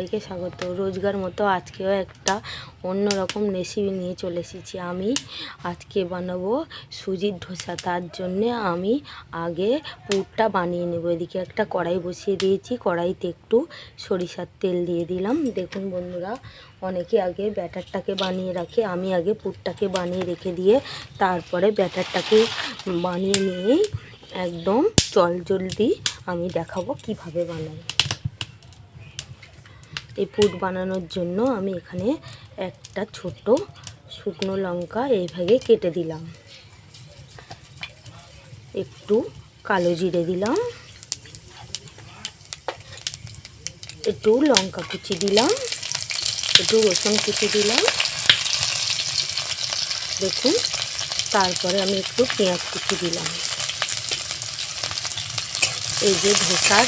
সবাইকে স্বাগত। রোজগার মতো আজকেও একটা অন্য রকম রেসিপি নিয়ে চলে এসেছি আমি। আজকে বানাবো সুজির ধোসা। তার জন্যে আমি আগে পুরটা বানিয়ে নেব। এদিকে একটা কড়াই বসিয়ে দিয়েছি। কড়াইতে একটু সরিষার তেল দিয়ে দিলাম। দেখুন বন্ধুরা, অনেকে আগে ব্যাটারটাকে বানিয়ে রাখে। আমি আগে পুরটাকে বানিয়ে রেখে দিয়ে তারপরে ব্যাটারটাকে বানিয়ে নিয়েই একদম চল জলদি আমি দেখাবো কীভাবে বানাই এই পুট বানানোর জন্য আমি এখানে একটা ছোট শুকনো লঙ্কা এইভাবে কেটে দিলাম। একটু কালো জিরে দিলাম। একটু লঙ্কা কুচি দিলাম। একটু রসুন কুচি দিলাম। দেখুন, তারপরে আমি একটু পেঁয়াজ কুচি দিলাম। এই যে ধোসার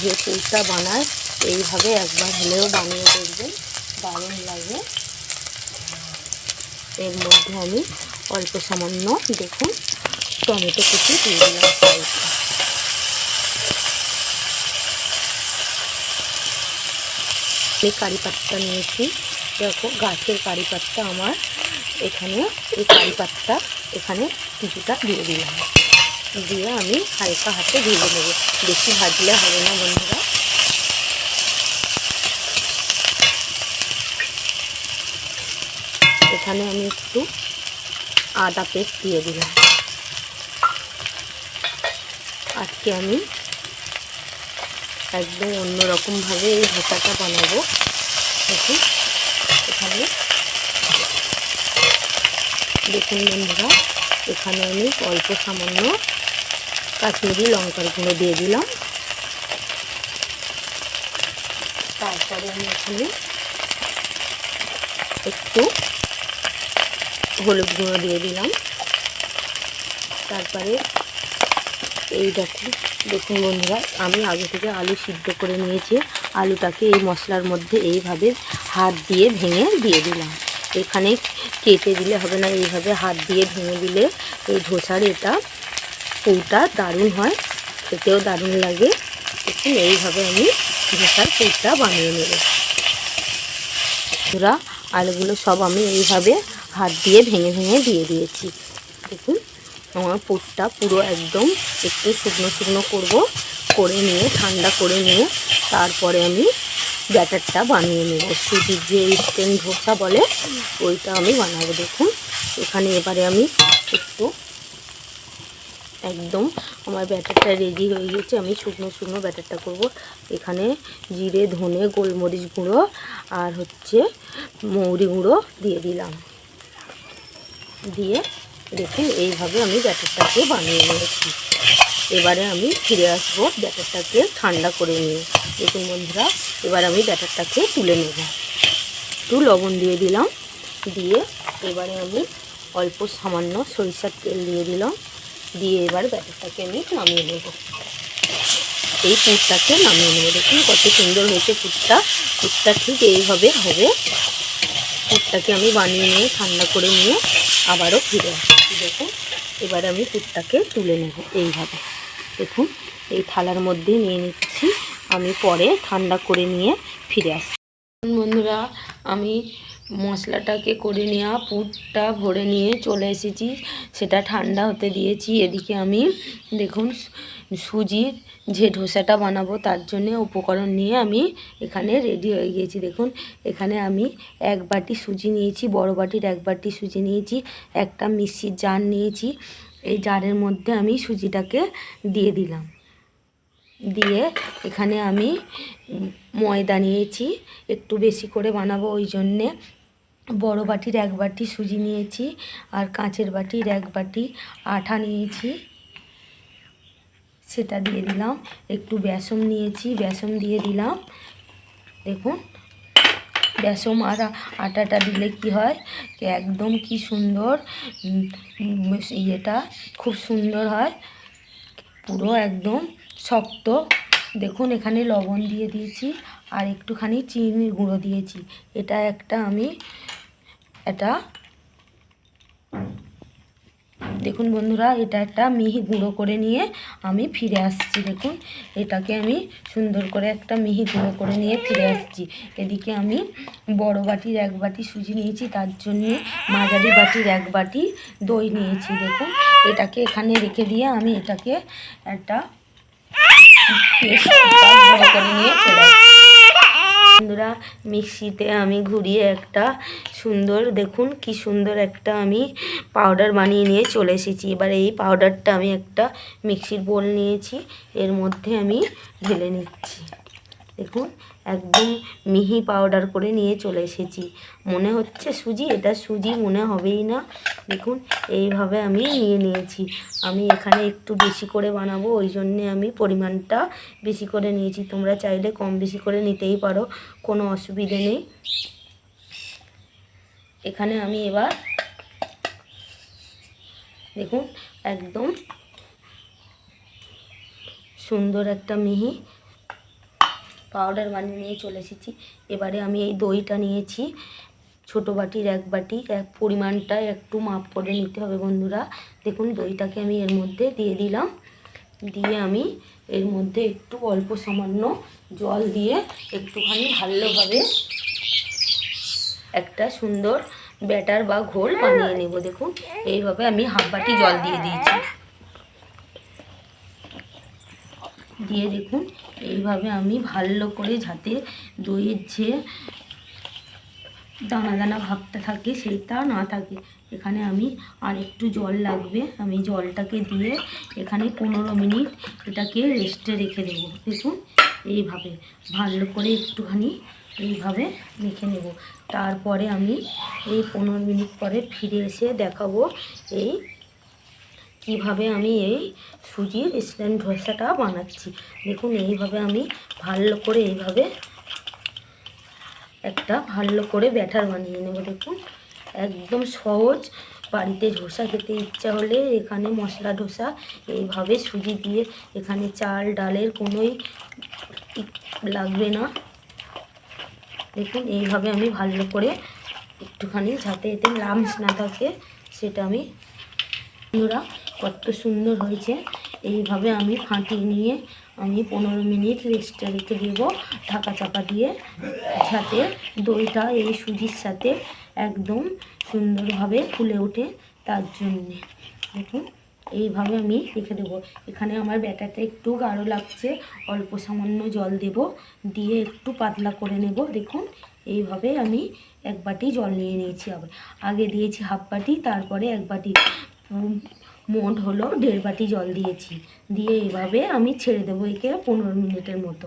যে পুরটা বানায় এইভাবে একবার হলেও বানিয়ে দেখবেন, দারুণ লাগে। এর মধ্যে আমি অল্প সামান্য দেখুন টমেটো কুচি দিয়ে দিলাম এই কারি পাত্তা নিয়েছি। দেখো, গাছের কারি পাত্তা আমার এখানে, এই কারি পাত্তা এখানে কিছুটা দিয়ে দিলাম। দিয়ে আমি হালকা হাতে ভেজে নেব। বেশি ভাজলে হবে না বন্ধুরা। এখানে আমি একটু আদা পেস্ট দিয়ে দিলাম। আজকে আমি একদম অন্যরকমভাবে এই ধোসাটা বানাবো। দেখুন, এখানে দেখুন বন্ধুরা, এখানে আমি অল্প সামান্য কাশ্মীরি লঙ্কার গুঁড়ো দিয়ে দিলাম। তারপরে আমি এখানে একটু হলুদ গুঁড়ো দিয়ে দিলাম। তারপরে এই দেখুন দেখুন বন্ধুরা, আমি আগে থেকে আলু সিদ্ধ করে নিয়েছি। আলুটাকে এই মশলার মধ্যে এইভাবে হাত দিয়ে ভেঙে দিয়ে দিলাম। এখানে কেটে দিলে হবে না, এইভাবে হাত দিয়ে ভেঙে দিলে এই ধোসার এটা পুরটা দারুণ হয়, খেতেও দারুণ লাগে। দেখুন, এইভাবে আমি ধোসার পুরটা বানিয়ে নেব। বন্ধুরা, আলুগুলো সব আমি এইভাবে হাত দিয়ে ভেঙে ভেঙে দিয়ে দিয়েছি। দেখুন, আমার পুরটা পুরো একদম একটু শুকনো শুকনো করব, করে নিয়ে, ঠান্ডা করে নিয়ে, তারপরে আমি ব্যাটারটা বানিয়ে নেব। সুজির যে স্টেন ধোসা বলে, ওইটা আমি বানাবো। দেখুন, এখানে এবারে আমি একটু একদম আমার ব্যাটারটা রেডি হয়ে গেছে আমি শুকনো শুকনো ব্যাটারটা করব। এখানে জিরে, ধনে, গোলমরিচ গুঁড়ো আর হচ্ছে মৌরি গুঁড়ো দিয়ে দিলাম। দিয়ে দেখুন এইভাবে আমি ব্যাটারটাকে বানিয়ে নিয়েছি। এবারে আমি ফিরে আসব ব্যাটারটাকে ঠান্ডা করে নিয়ে। দেখুন বন্ধুরা, এবার আমি ব্যাটারটাকে তুলে নেব। একটু লবণ দিয়ে দিলাম। দিয়ে এবারে আমি অল্প সামান্য সরিষার তেল দিয়ে দিলাম। দিয়ে এবার ব্যাটারটাকে আমি নামিয়ে নেব। এই পুরটাকে নামিয়ে নেব। দেখুন কত সুন্দর হয়েছে পুরটা। পুরটা ঠিক এইভাবে হবে। পুরটাকে আমি বানিয়ে নিয়ে, ঠান্ডা করে নিয়ে আবারও ফিরে আসছি। দেখুন, এবার আমি পুরটাকে তুলে নেব এইভাবে। দেখুন, এই থালার মধ্যে নিয়ে নিচ্ছি। আমি পরে ঠান্ডা করে নিয়ে ফিরে আসছি। বন্ধুরা, আমি মশলাটাকে করে নেওয়া, পুরটা ভরে নিয়ে চলে এসেছি। সেটা ঠান্ডা হতে দিয়েছি। এদিকে আমি দেখুন সুজির যে ধোসাটা বানাবো, তার জন্য উপকরণ নিয়ে আমি এখানে রেডি হয়ে গিয়েছি। দেখুন, এখানে আমি এক বাটি সুজি নিয়েছি, বড় বাটির এক বাটি সুজি নিয়েছি, একটা মিক্সির জার নিয়েছি। এই জারের মধ্যে আমি সুজিটাকে দিয়ে দিলাম। দিয়ে এখানে আমি ময়দা নিয়েছি, একটু বেশি করে বানাবো ওই জন্যে। বড় বাটির এক বাটি সুজি নিয়েছি আর কাঁচের বাটির এক বাটি আঠা নিয়েছি। সেটা দিয়ে দিলাম। একটু বেসন নিয়েছি, বেসন দিয়ে দিলাম। দেখুন বেসম আর আটাটা দিলে কি হয় একদম কি সুন্দর ইয়েটা খুব সুন্দর হয়। পুরো একদম শক্ত। দেখুন, এখানে লবণ দিয়ে দিয়েছি আর একটুখানি চিনির গুঁড়ো দিয়েছি। এটা একটা আমি এটা। দেখুন বন্ধুরা, এটা একটা মিহি গুঁড়ো করে নিয়ে আমি ফিরে আসছি। দেখুন, এটাকে আমি সুন্দর করে একটা মিহি গুঁড়ো করে নিয়ে ফিরে আসছি। এদিকে আমি বড় বাটির এক বাটি সুজি নিয়েছি, তার জন্য মাঝারি বাটির এক বাটি দই নিয়েছি। দেখুন, এটাকে এখানে রেখে দিয়ে আমি এটাকে একটা পেস্ট করে নিয়ে চলে বন্ধুরা, মিক্সিতে আমি ঘুরিয়ে একটা সুন্দর, দেখুন কি সুন্দর একটা আমি পাউডার বানিয়ে নিয়ে চলে এসেছি। এবার এই পাউডারটা আমি একটা মিক্সির বোল নিয়েছি, এর মধ্যে আমি ঢেলে নিচ্ছি। দেখুন একদম মিহি পাউডার করে নিয়ে চলে এসেছি। মনে হচ্ছে সুজি, এটা সুজি মনে হবেই না। দেখুন, এইভাবে আমি নিয়ে নিয়েছি। আমি এখানে একটু বেশি করে বানাবো, ওই জন্যে আমি পরিমাণটা বেশি করে নিয়েছি। তোমরা চাইলে কম বেশি করে নিতেই পারো, কোনো অসুবিধে নেই। এখানে আমি এবার, দেখুন, একদম সুন্দর একটা মিহি পাউডার বানিয়ে নিয়ে চলে এসেছি। এবারে আমি এই দইটা নিয়েছি। ছোট বাটির এক বাটি, এক পরিমাণটা একটু মাপ করে নিতে হবে বন্ধুরা। দেখুন দইটাকে আমি এর মধ্যে দিয়ে দিলাম। দিয়ে আমি এর মধ্যে একটু অল্প সামান্য জল দিয়ে একটুখানি ভালোভাবে একটা সুন্দর ব্যাটার বা ঘোল বানিয়ে নেব। দেখুন, এইভাবে আমি হাফ বাটি জল দিয়ে দিয়েছি। দিয়ে দেখুন, এইভাবে আমি ভালো করে যাতে দইয়ের যে দানা দানা ভাবটা থাকে সেটা না থাকে, এখানে আমি আর একটু জল লাগবে, আমি জলটাকে দিয়ে এখানে পনেরো মিনিট এটাকে রেস্টে রেখে দেবো। দেখুন, এইভাবে ভালো করে একটুখানি এইভাবে রেখে নেব। তারপরে আমি এই পনেরো মিনিট পরে ফিরে এসে দেখাবো এই কীভাবে আমি এই সুজির স্ট্যান্ড ধোসাটা বানাচ্ছি? দেখুন, এইভাবে আমি ভালো করে এইভাবে একটা ভালো করে ব্যাটার বানিয়ে নেব। দেখুন, একদম সহজ বাড়িতে ধোসা খেতে ইচ্ছা হলে এখানে মশলা ধোসা এইভাবে সুজি দিয়ে এখানে চাল, ডালের কোনোই লাগবে না। দেখুন, এইভাবে আমি ভালো করে একটুখানি যাতে এতে লামস না থাকে, সেটা আমি বন্ধুরা কত সুন্দর হয়েছে। এইভাবে আমি ফাটিয়ে নিয়ে আমি পনেরো মিনিট রেস্টে রেখে দেবো ঢাকা চাপা দিয়ে, যাতে দইটা এই সুজির সাথে একদম সুন্দরভাবে ফুলে ওঠে তার জন্যে। দেখুন, এইভাবে আমি রেখে দেবো। এখানে আমার ব্যাটারটা একটু গাঢ় লাগছে, অল্প সামান্য জল দেব, দিয়ে একটু পাতলা করে নেব। দেখুন, এইভাবে আমি এক বাটি জল নিয়ে নিয়েছি আবার। আগে দিয়েছি হাফ বাটি, তারপরে এক বাটি মোট হলো দেড় বাটি জল দিয়েছি। দিয়ে এভাবে আমি ছেড়ে দেবো একে পনেরো মিনিটের মতো।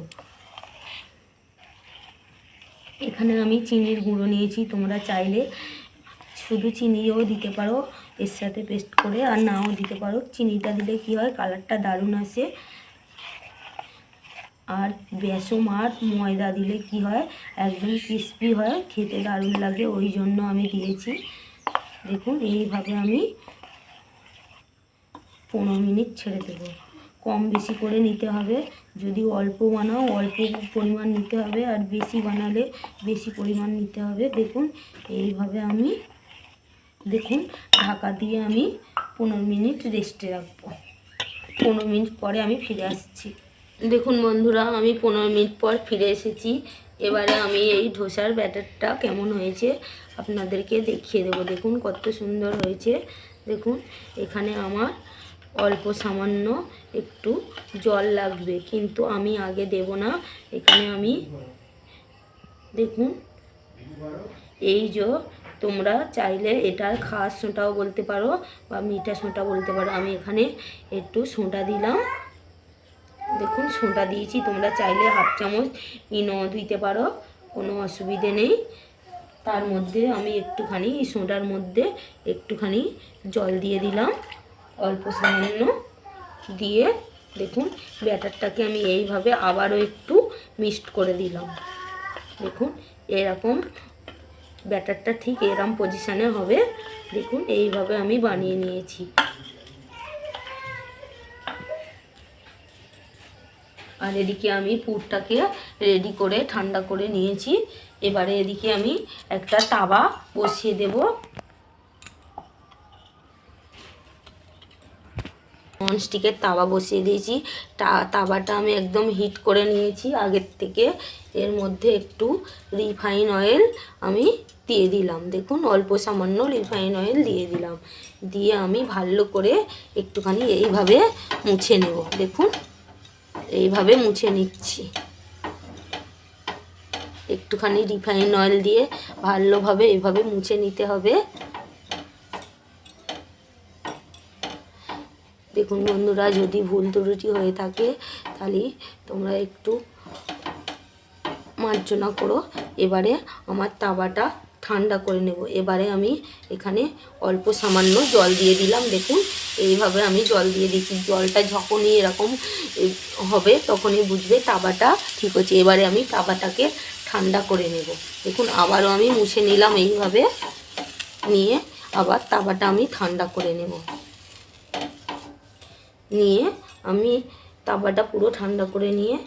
এখানে আমি চিনির গুঁড়ো নিয়েছি, তোমরা চাইলে শুধু চিনিও দিতে পারো, এর সাথে পেস্ট করে, আর নাও দিতে পারো। চিনিটা দিলে কি হয় কালারটা দারুণ আসে। আর বেসম আর ময়দা দিলে কি হয়, একদম ক্রিস্পি হয়, খেতে দারুণ লাগে, ওই জন্য আমি দিয়েছি। দেখুন, এইভাবে আমি পনেরো মিনিট ছেড়ে দেবো। কম বেশি করে নিতে হবে। যদি অল্প বানাও, অল্প পরিমাণ নিতে হবে আর বেশি বানালে বেশি পরিমাণ নিতে হবে। দেখুন, এইভাবে আমি, দেখুন, ঢাকা দিয়ে আমি পনেরো মিনিট রেস্টে রাখব। পনেরো মিনিট পরে আমি ফিরে আসছি। দেখুন বন্ধুরা, আমি পনেরো মিনিট পর ফিরে এসেছি। এবারে আমি এই ধোসার ব্যাটারটা কেমন হয়েছে আপনাদেরকে দেখিয়ে দেবো। দেখুন কত সুন্দর হয়েছে। দেখুন, এখানে আমার অল্প সামান্য একটু জল লাগবে। কিন্তু আমি আগে দেব না। এখানে আমি দেখুন, এই যে তোমরা চাইলে এটার খাস সোঁটাও বলতে পারো বা মিঠা সোঁটা বলতে পারো। আমি এখানে একটু সোঁটা দিলাম। দেখুন, সোঁটা দিয়েছি। তোমরা চাইলে হাফ চামচ ইনো দিতে পারো, কোনো অসুবিধে নেই। তার মধ্যে আমি একটুখানি সোঁটার মধ্যে একটুখানি জল দিয়ে দিলাম। অল্প সামান্য দিয়ে দেখুন, ব্যাটারটাকে আমি এইভাবে আবারও একটু মিক্সড করে দিলাম। দেখুন, এরকম ব্যাটারটা ঠিক এরকম পজিশানে হবে। দেখুন, এইভাবে আমি বানিয়ে নিয়েছি। আর এদিকে আমি পুরটাকে রেডি করে, ঠান্ডা করে নিয়েছি। এবারে এদিকে আমি একটা তাওয়া বসিয়ে দেব। ননস্টিকের তাওয়া বসিয়ে দিয়েছি। তাওয়াটা আমি একদম হিট করে নিয়েছি। আগের থেকে এর মধ্যে একটু রিফাইন অয়েল আমি দিয়ে দিলাম। দেখুন, অল্প সামান্য রিফাইন অয়েল দিয়ে দিলাম। দিয়ে আমি ভালো করে একটুখানি এইভাবে মুছে নেব। দেখুন, এইভাবে মুছে নিচ্ছি। একটুখানি রিফাইন অয়েল দিয়ে ভালোভাবে এইভাবে মুছে নিতে হবে। দেখুন বন্ধুরা, যদি ভুল ত্রুটি হয়ে থাকে, তাহলে তোমরা একটু মার্জনা করো। এবারে আমার তাওয়াটা ঠান্ডা করে নেব। এবারে আমি এখানে অল্প সামান্য জল দিয়ে দিলাম। দেখুন, এইভাবে আমি জল দিয়ে দিচ্ছি জলটা যখনই এরকম হবে, তখনই বুঝবে তাওয়াটা ঠিক হচ্ছে। এবারে আমি তাওয়াটাকে ঠান্ডা করে নেব। দেখুন, আবারও আমি মুছে নিলাম এইভাবে। নিয়ে আবার তাওয়াটা আমি ঠান্ডা করে নেব। নিয়ে আমি তাওয়াটা পুরো ঠান্ডা করে নিয়ে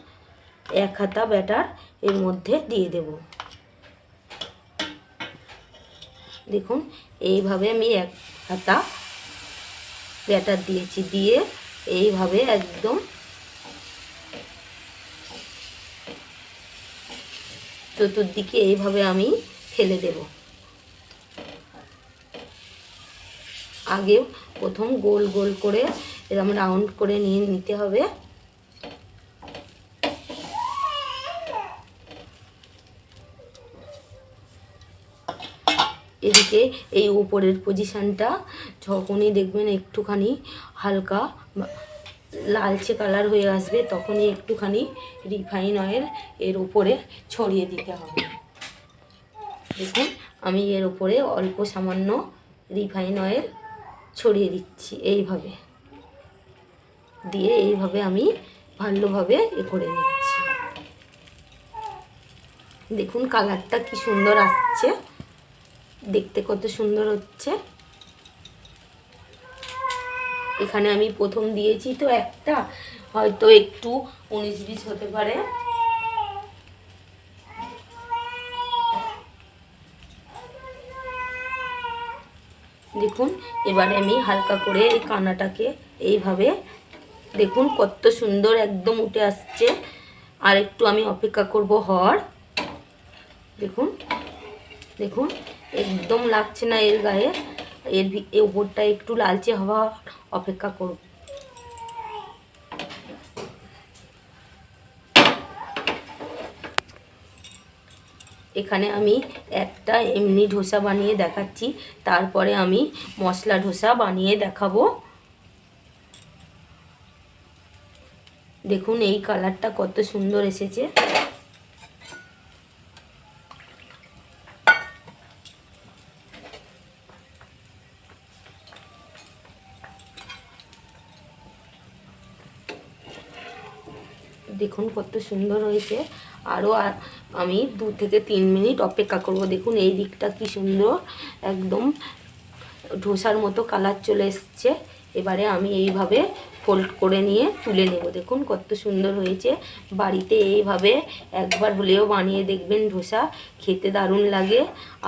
এক হাতা ব্যাটার এর মধ্যে দিয়ে দেব। দেখুন, এইভাবে আমি এক হাতা ব্যাটার দিয়েছি, দিয়ে এইভাবে একদম চতুর্দিকে এইভাবে আমি ফেলে দেব। আগে প্রথম গোল গোল করে এরকম রাউন্ড করে নিয়ে নিতে হবে। এদিকে এই উপরের পজিশানটা যখনই দেখবেন একটুখানি হালকা লালচে কালার হয়ে আসবে, তখনই একটুখানি রিফাইন অয়েল এর উপরে ছড়িয়ে দিতে হবে। দেখুন, আমি এর উপরে অল্প সামান্য রিফাইন অয়েল ছড়িয়ে দিচ্ছি, এইভাবে। দিয়ে এইভাবে আমি ভালোভাবে এ করে নিচ্ছি। দেখুন কালারটা কি সুন্দর আসছে। দেখতে কত সুন্দর হচ্ছে। এখানে আমি প্রথম দিয়েছি তো একটা, হয়তো একটু উনিশ বিশ হতে পারে। দেখুন, এবারে আমি হালকা করে এই কানাটাকে এইভাবে দেখুন কত সুন্দর একদম উঠে আসছে। আর একটু আমি অপেক্ষা করব হওয়ার দেখুন দেখুন, একদম লাগছে না এর গায়ে। এর উপরটা একটু লালচে হওয়া অপেক্ষা করব। এখানে আমি একটা এমনি ধোসা বানিয়ে দেখাচ্ছি। তারপরে আমি মশলা ধোসা বানিয়ে দেখাবো। দেখুন, এই কালারটা কত সুন্দর এসেছে। দেখুন, কত সুন্দর হয়েছে। আরও আমি দু থেকে তিন মিনিট অপেক্ষা করব। দেখুন, এই দিকটা কি সুন্দর। একদম ধোসার মতো কালার চলে এসছে। এবারে আমি এইভাবে ফোল্ড করে নিয়ে তুলে নেব। দেখুন কত সুন্দর হয়েছে। বাড়িতে এইভাবে একবার হলেও বানিয়ে দেখবেন ধোসা। খেতে দারুণ লাগে।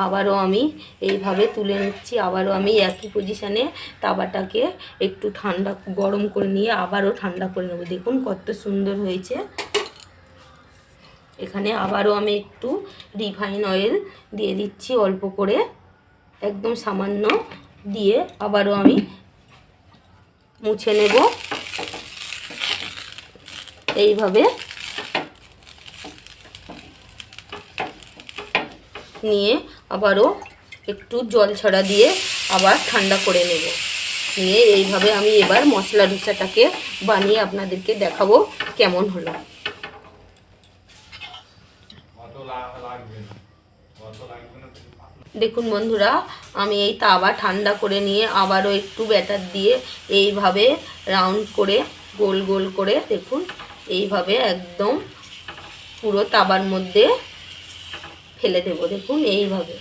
আবারও আমি এইভাবে তুলে নিচ্ছি। আবারও আমি একই পজিশানে তাওয়াটাকে একটু ঠান্ডা, গরম করে নিয়ে আবারও ঠান্ডা করে নেব। দেখুন কত সুন্দর হয়েছে। এখানে আবারও আমি একটু রিফাইন অয়েল দিয়ে দিচ্ছি অল্প করে। একদম সামান্য দিয়ে আবারও আমি মুছে নেব। এইভাবে নিয়ে আবারও একটু জল ছড়া দিয়ে আবার ঠান্ডা করে নেব। নিয়ে এইভাবে আমি এবার মশলা ডোসাটাকে বানিয়ে আপনাদেরকে দেখাবো কেমন হলো। দেখুন বন্ধুরা আমি এই তাওয়া ঠান্ডা করে নিয়ে আবারও একটু ব্যাটার দিয়ে এইভাবে রাউন্ড করে, গোল গোল করে দেখুন, এইভাবে একদম পুরো তাবার মধ্যে ফেলে দেবো, দেখুন, এইভাবে।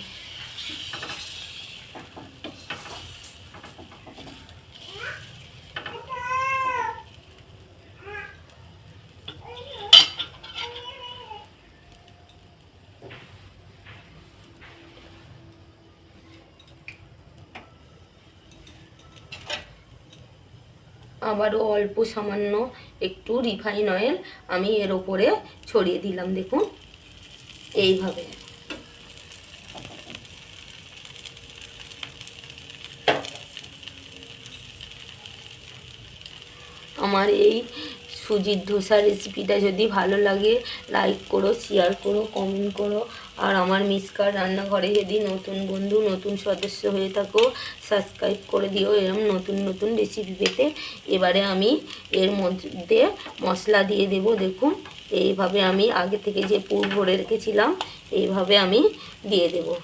আবারও অল্প সামান্য একটু রিফাইন অয়েল আমি এর ওপরে ছড়িয়ে দিলাম, দেখুন। এইভাবে। আমার এই সুজির ধোসা রেসিপিটা যদি ভালো লাগে লাইক করো শেয়ার করো কমেন্ট করো। আর আমার মিসকার রান্নাঘরে যদি নতুন বন্ধু, নতুন সদস্য হয়ে থাকো সাবস্ক্রাইব করে দিও এরম নতুন নতুন রেসিপি পেতে। এবারে আমি এর মধ্যে মশলা দিয়ে দেব, দেখুন। এইভাবে আমি আগে থেকে যে পুর ভরে রেখেছিলাম, এইভাবে আমি দিয়ে দেবো।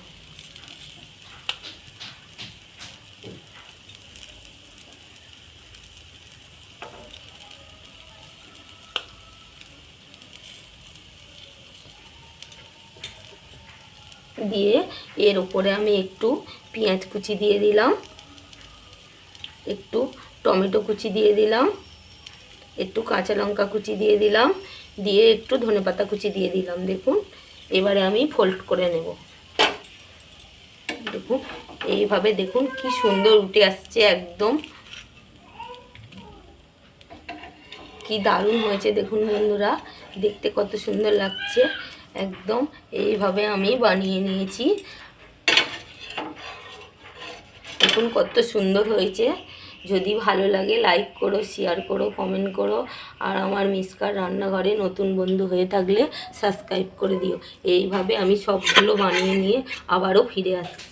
দিয়ে এর উপরে আমি একটু পেঁয়াজ কুচি দিয়ে দিলাম। একটু টমেটো কুচি দিয়ে দিলাম। একটু কাঁচা লঙ্কা কুচি দিয়ে দিলাম। দিয়ে একটু ধনেপাতা কুচি দিয়ে দিলাম, দেখুন। এবারে আমি ফোল্ড করে নেব। দেখুন, এইভাবে দেখুন কি সুন্দর উঠে আসছে একদম। কি দারুণ হয়েছে দেখুন বন্ধুরা, দেখতে কত সুন্দর লাগছে। একদম এইভাবে আমি বানিয়ে নিয়েছি। এখন কত সুন্দর হয়েছে। যদি ভালো লাগে লাইক করো, শেয়ার করো, কমেন্ট করো। আর আমার মিসকার রান্নাঘরে নতুন বন্ধু হয়ে থাকলে সাবস্ক্রাইব করে দিও। এইভাবে আমি সবগুলো বানিয়ে নিয়ে আবারও ফিরে আসছি।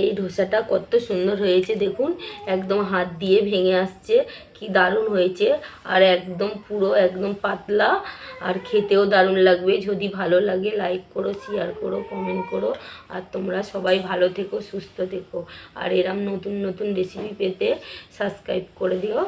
এই ধোসাটা কত সুন্দর হয়েছে, দেখুন। একদম হাত দিয়ে ভেঙে আসছে, কি দারুণ হয়েছে। আর একদম পুরো, একদম পাতলা। আর খেতেও দারুণ লাগবে। যদি ভালো লাগে লাইক করো শেয়ার করো কমেন্ট করো। আর তোমরা সবাই ভালো থেকো, সুস্থ থেকো। আর এরম নতুন নতুন রেসিপি পেতে সাবস্ক্রাইব করে দিও।